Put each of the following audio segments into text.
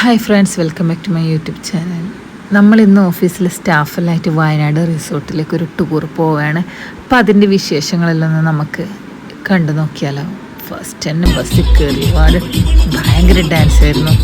Hi friends welcome back to my YouTube channel നമ്മൾ ഇന്ന് ഓഫീസിൽ സ്റ്റാഫെല്ലായിട്ട് വയനാട് റിസോർട്ടിലേക്ക് ഒരു ടൂർ പോവുകയാണ് അപ്പം അതിന്റെ വിശേഷങ്ങളെല്ലാം നമുക്ക് കണ്ടു നോക്കിയാലോ. ഫസ്റ്റ് തന്നെ ബസ്സിൽ കയറി ഒരുപാട് ഭയങ്കര ഡാൻസ് ആയിരുന്നു.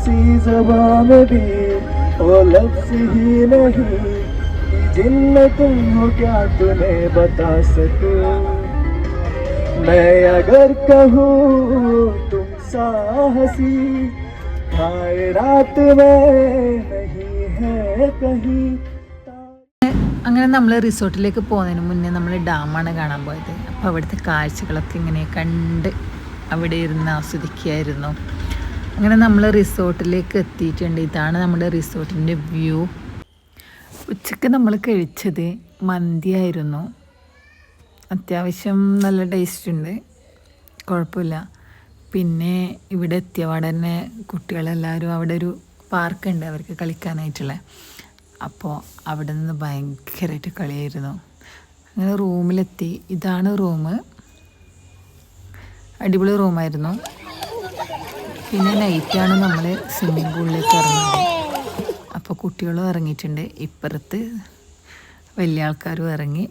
किसी जबान में भी वो लफ्ज ही नहीं जिन्नतुम हो क्या तूने बता सकूं मैं अगर कहूँ तुम साहसी खाए रात में नहीं है कहीं അങ്ങനെ നമ്മൾ റിസോർട്ടിലേക്ക് പോകുന്നതിന് മുന്നേ നമ്മൾ ഡാമാണ് കാണാൻ പോയത് അപ്പോൾ അവിടുത്തെ കാഴ്ചകളൊക്കെ ഇങ്ങനെ കണ്ട് അവിടെ ഇരുന്ന് ആസ്വദിക്കുകയായിരുന്നു അങ്ങനെ നമ്മൾ റിസോർട്ടിലേക്ക് എത്തിയിട്ടുണ്ട്. ഇതാണ് നമ്മുടെ റിസോർട്ടിന്റെ വ്യൂ. ഉച്ചയ്ക്ക് നമ്മൾ കഴിച്ചത് മന്തിയായിരുന്നു അത്യാവശ്യം നല്ല ടേസ്റ്റ് ഉണ്ട്. കുഴപ്പമില്ല. പിന്നെ ഇവിടെ എത്തിയപാടെ തന്നെ കുട്ടികളെല്ലാവരും അവിടെ ഒരു പാർക്കുണ്ട് അവർക്ക് കളിക്കാനായിട്ടുള്ള. അപ്പോൾ അവിടെ നിന്ന് ഭയങ്കരമായിട്ട് കളിയായിരുന്നു. അങ്ങനെ റൂമിലെത്തി ഇതാണ് റൂം അടിപൊളി റൂമായിരുന്നു പിന്നെ നൈറ്റാണ് നമ്മൾ സ്വിമ്മിംഗ് പൂളിലേക്ക് ഇറങ്ങുന്നത്. അപ്പോൾ കുട്ടികളും ഇറങ്ങിയിട്ടുണ്ട്. ഇപ്പുറത്ത് വലിയ ആൾക്കാരും ഇറങ്ങി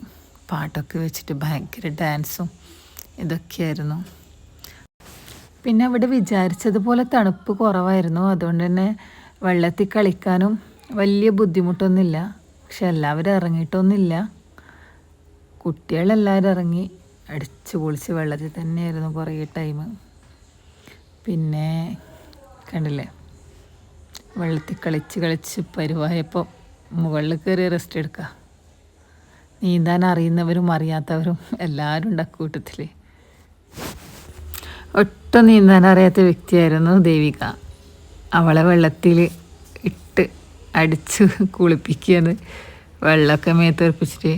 പാട്ടൊക്കെ വെച്ചിട്ട് ഭയങ്കര ഡാൻസും ഇതൊക്കെയായിരുന്നു. പിന്നെ അവിടെ വിചാരിച്ചതുപോലെ തണുപ്പ് കുറവായിരുന്നു. അതുകൊണ്ട് തന്നെ വെള്ളത്തിൽ കളിക്കാനും വലിയ ബുദ്ധിമുട്ടൊന്നുമില്ല. പക്ഷെ എല്ലാവരും ഇറങ്ങിയിട്ടൊന്നുമില്ല. കുട്ടികളെല്ലാവരും ഇറങ്ങി അടിച്ചു പൊളിച്ച് വെള്ളത്തിൽ തന്നെയായിരുന്നു കുറേ ടൈം പിന്നെ കണ്ടില്ലേ? വെള്ളത്തിൽ കളിച്ച് കളിച്ച് പരുവായപ്പോൾ മുകളിൽ കയറി റെസ്റ്റ് എടുക്കുക നീന്താൻ അറിയുന്നവരും അറിയാത്തവരും എല്ലാവരും ഉണ്ട് അക്കൂട്ടത്തിൽ ഒട്ടും നീന്താൻ അറിയാത്ത വ്യക്തിയായിരുന്നു ദേവിക. അവളെ വെള്ളത്തിൽ ഇട്ട് അടിച്ച് കുളിപ്പിക്കുകയാണ്. വെള്ളമൊക്കെ മേത്തെറിപ്പിച്ചിട്ട്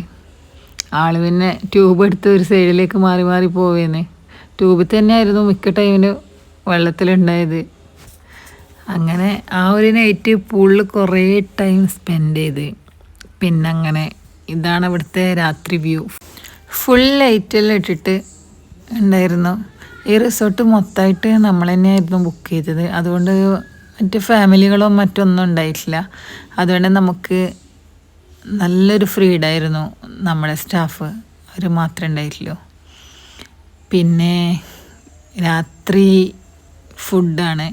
ആൾ പിന്നെ ട്യൂബ് എടുത്ത് ഒരു സൈഡിലേക്ക് മാറി മാറി പോവേന്ന്. ട്യൂബിൽ തന്നെയായിരുന്നു മിക്ക ടൈമിന് വെള്ളത്തിലുണ്ടായത്. അങ്ങനെ ആ ഒരു നൈറ്റ് പൂളിൽ കുറേ ടൈം സ്പെൻഡ് ചെയ്ത്. പിന്നെ അങ്ങനെ ഇതാണ് ഇവിടുത്തെ രാത്രി വ്യൂ ഫുൾ ലൈറ്റെല്ലാം ഇട്ടിട്ട് ഉണ്ടായിരുന്നു. ഈ റിസോർട്ട് മൊത്തമായിട്ട് നമ്മൾ തന്നെയായിരുന്നു ബുക്ക് ചെയ്തത്. അതുകൊണ്ട് മറ്റ് ഫാമിലികളോ മറ്റൊന്നും ഉണ്ടായിട്ടില്ല. അതുകൊണ്ട് നമുക്ക് നല്ലൊരു ഫ്രീഡായിരുന്നു നമ്മുടെ സ്റ്റാഫ് അവർ മാത്രമേ ഉണ്ടായിട്ടുള്ളൂ. പിന്നെ രാത്രി ഫുഡാണ്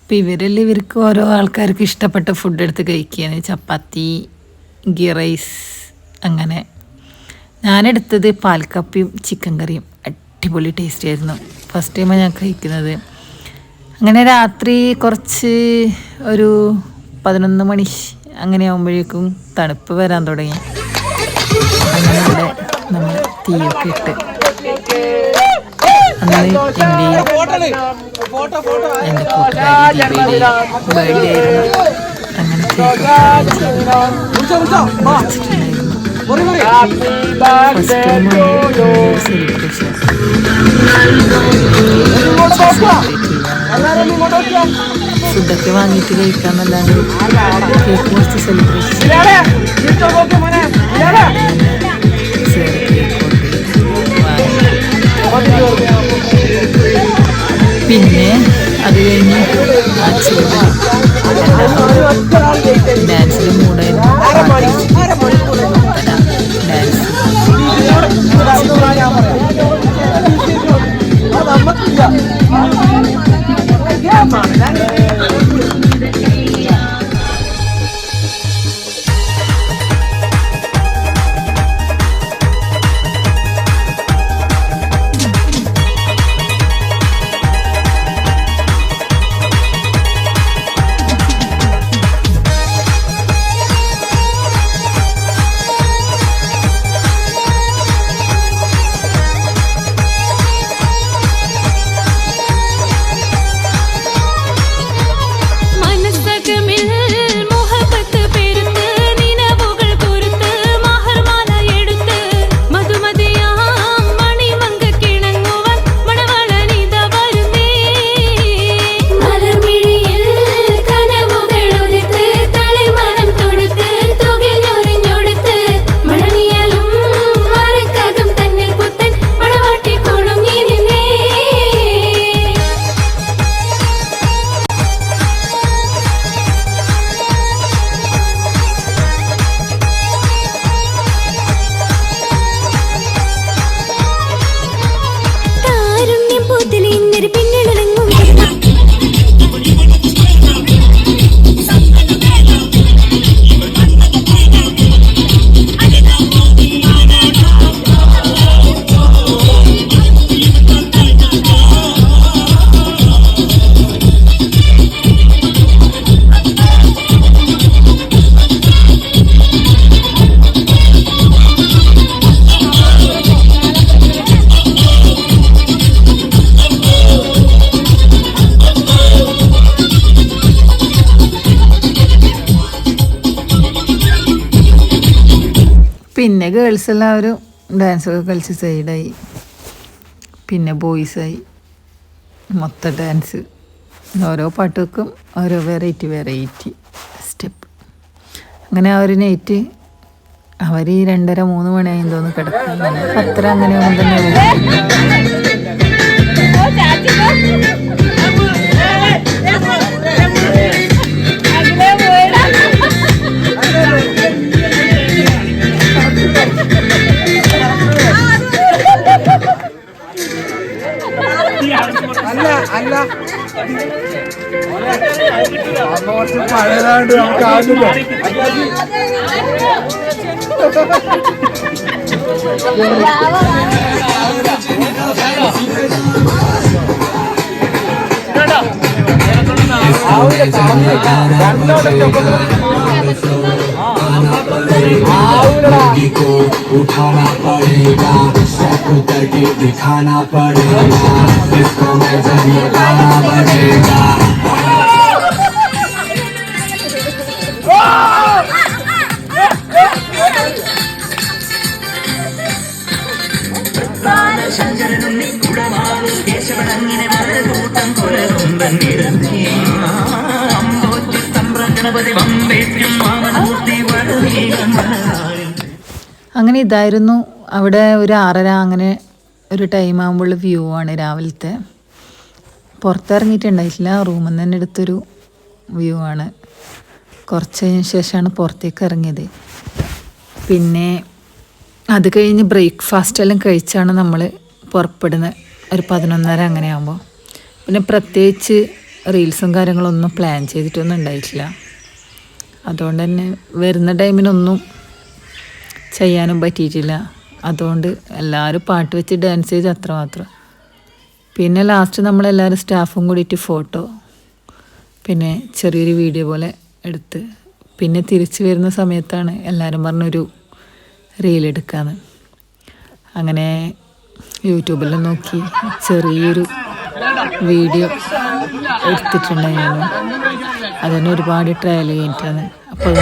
അപ്പം ഇവരെല്ലാം ഇവർക്ക് ഓരോ ആൾക്കാർക്ക് ഇഷ്ടപ്പെട്ട ഫുഡ് എടുത്ത് കഴിക്കുകയാണ്. ചപ്പാത്തി ഗീ റൈസ് അങ്ങനെ. ഞാനെടുത്തത് പാൽക്കപ്പിയും ചിക്കൻ കറിയും. അടിപൊളി ടേസ്റ്റ് ആയിരുന്നു. ഫസ്റ്റ് ടൈമാണ് ഞാൻ കഴിക്കുന്നത്. അങ്ങനെ രാത്രി കുറച്ച് ഒരു പതിനൊന്ന് മണി അങ്ങനെ ആകുമ്പോഴേക്കും തണുപ്പ് വരാൻ തുടങ്ങി. അങ്ങനെ നമ്മൾ തീയൊക്കെ ഇട്ട്. എന്റെയും ഫുഡൊക്കെ വാങ്ങിയിട്ട് കഴിക്കാന്നല്ലാണ്ട് കേക്ക് മുറിച്ച് സെലിബ്രേഷൻ പിന്നെ അത് കഴിഞ്ഞ് ആ ചൂട് പിന്നെ ഗേൾസ് എല്ലാവരും ഡാൻസൊക്കെ കളിച്ച് സൈഡായി പിന്നെ ബോയ്സായി മൊത്ത ഡാൻസ് ഓരോ പാട്ടുകൾക്കും ഓരോ വെറൈറ്റി വെറൈറ്റി സ്റ്റെപ്പ് അങ്ങനെ അവർ നൈറ്റ് അവർ ഈ രണ്ടര മൂന്ന് മണിയായി തോന്നുന്നു കിടക്കും അങ്ങനെ ഒന്നും തന്നെ അന്ന് കുറച്ച് പഴയതാണ്ട് നമുക്ക് ആകില്ല जिंदगी को उठाना पड़ेगा शक करके दिखाना पड़ेगा इसको मैं जरिए गाना पड़ेगा അങ്ങനെ ഇതായിരുന്നു അവിടെ ഒരു ആറര അങ്ങനെ ഒരു ടൈം ആകുമ്പോൾ വ്യൂ ആണ് രാവിലത്തെ. പുറത്തിറങ്ങിയിട്ടുണ്ടായിട്ടില്ല റൂമിൽ നിന്ന് തന്നെ എടുത്തൊരു വ്യൂ ആണ്. കുറച്ചതിന് ശേഷമാണ് പുറത്തേക്ക് ഇറങ്ങിയത്. പിന്നെ അത് കഴിഞ്ഞ് ബ്രേക്ക്ഫാസ്റ്റ് എല്ലാം കഴിച്ചാണ് നമ്മൾ പുറപ്പെടുന്നത് ഒരു പതിനൊന്നര അങ്ങനെ ആകുമ്പോൾ പിന്നെ പ്രത്യേകിച്ച് റീൽസും കാര്യങ്ങളൊന്നും പ്ലാൻ ചെയ്തിട്ടൊന്നും ഉണ്ടായിട്ടില്ല. അതുകൊണ്ട് തന്നെ വരുന്ന ടൈമിനൊന്നും ചെയ്യാനും പറ്റിയിട്ടില്ല. അതുകൊണ്ട് എല്ലാവരും പാട്ട് വെച്ച് ഡാൻസ് ചെയ്ത് അത്ര മാത്രം. പിന്നെ ലാസ്റ്റ് നമ്മളെല്ലാവരും സ്റ്റാഫും കൂടിയിട്ട് ഫോട്ടോ പിന്നെ ചെറിയൊരു വീഡിയോ പോലെ എടുത്ത്. പിന്നെ തിരിച്ചു വരുന്ന സമയത്താണ് എല്ലാവരും പറഞ്ഞൊരു റീലെടുക്കാമെന്ന് അങ്ങനെ യൂട്യൂബിൽ നോക്കി ചെറിയൊരു വീഡിയോ എടുത്തിട്ടുണ്ടായിരുന്നു. അതന്നെ ഒരുപാട് ട്രയൽ കഴിഞ്ഞിട്ടാണ് അപ്പോൾ